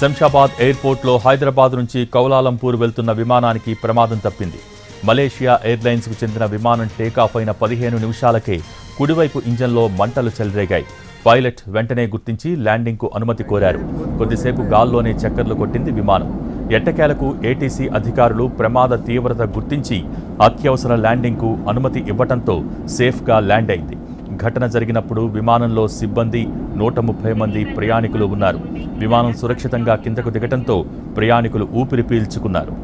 శంషాబాద్ ఎయిర్పోర్ట్లో హైదరాబాద్ నుంచి కౌలాలంపూర్ వెళ్తున్న విమానానికి ప్రమాదం తప్పింది. మలేషియా ఎయిర్లైన్స్కు చెందిన విమానం టేకాఫ్ అయిన పదిహేను నిమిషాలకే కుడివైపు ఇంజన్లో మంటలు చెలరేగాయి. పైలట్ వెంటనే గుర్తించి ల్యాండింగ్కు అనుమతి కోరారు. కొద్దిసేపు గాల్లోనే చక్కర్లు కొట్టింది విమానం. ఎట్టకేలకు ఏటీసీ అధికారులు ప్రమాద తీవ్రత గుర్తించి అత్యవసర ల్యాండింగ్కు అనుమతి ఇవ్వటంతో సేఫ్గా ల్యాండ్ అయింది. ఘటన జరిగినప్పుడు విమానంలో సిబ్బంది నూట ముప్పై మంది ప్రయాణికులు ఉన్నారు. విమానం సురక్షితంగా కిందకు దిగటంతో ప్రయాణికులు ఊపిరి పీల్చుకున్నారు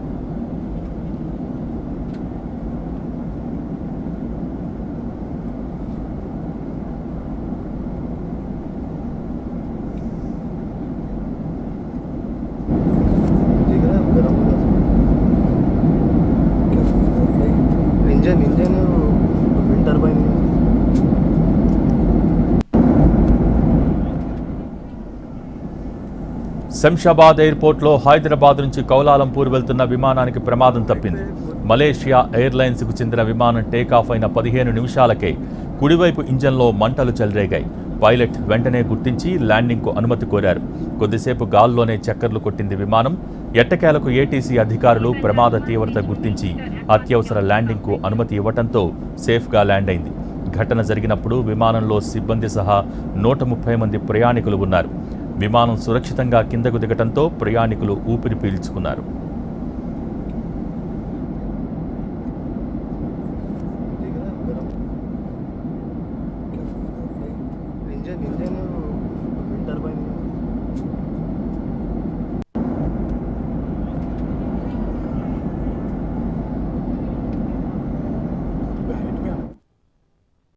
ఇంజన్ ఇంజన్ వింటర్ పైన శంషాబాద్ ఎయిర్పోర్ట్లో హైదరాబాద్ నుంచి కౌలాలంపూర్ వెళ్తున్న విమానానికి ప్రమాదం తప్పింది. మలేషియా ఎయిర్లైన్స్కు చెందిన విమానం టేకాఫ్ అయిన పదిహేను నిమిషాలకే కుడివైపు ఇంజన్లో మంటలు చెలరేగాయి. పైలట్ వెంటనే గుర్తించి ల్యాండింగ్కు అనుమతి కోరారు. కొద్దిసేపు గాల్లోనే చక్కర్లు కొట్టింది విమానం. ఎట్టకేలకు ఏటీసీ అధికారులు ప్రమాద తీవ్రత గుర్తించి అత్యవసర ల్యాండింగ్కు అనుమతి ఇవ్వటంతో సేఫ్గా ల్యాండ్ అయింది. ఘటన జరిగినప్పుడు విమానంలో సిబ్బంది సహా నూట ముప్పై మంది ప్రయాణికులు ఉన్నారు. విమానం సురక్షితంగా కిందకు దిగటంతో ప్రయాణికులు ఊపిరి పీల్చుకున్నారు. Engine engine.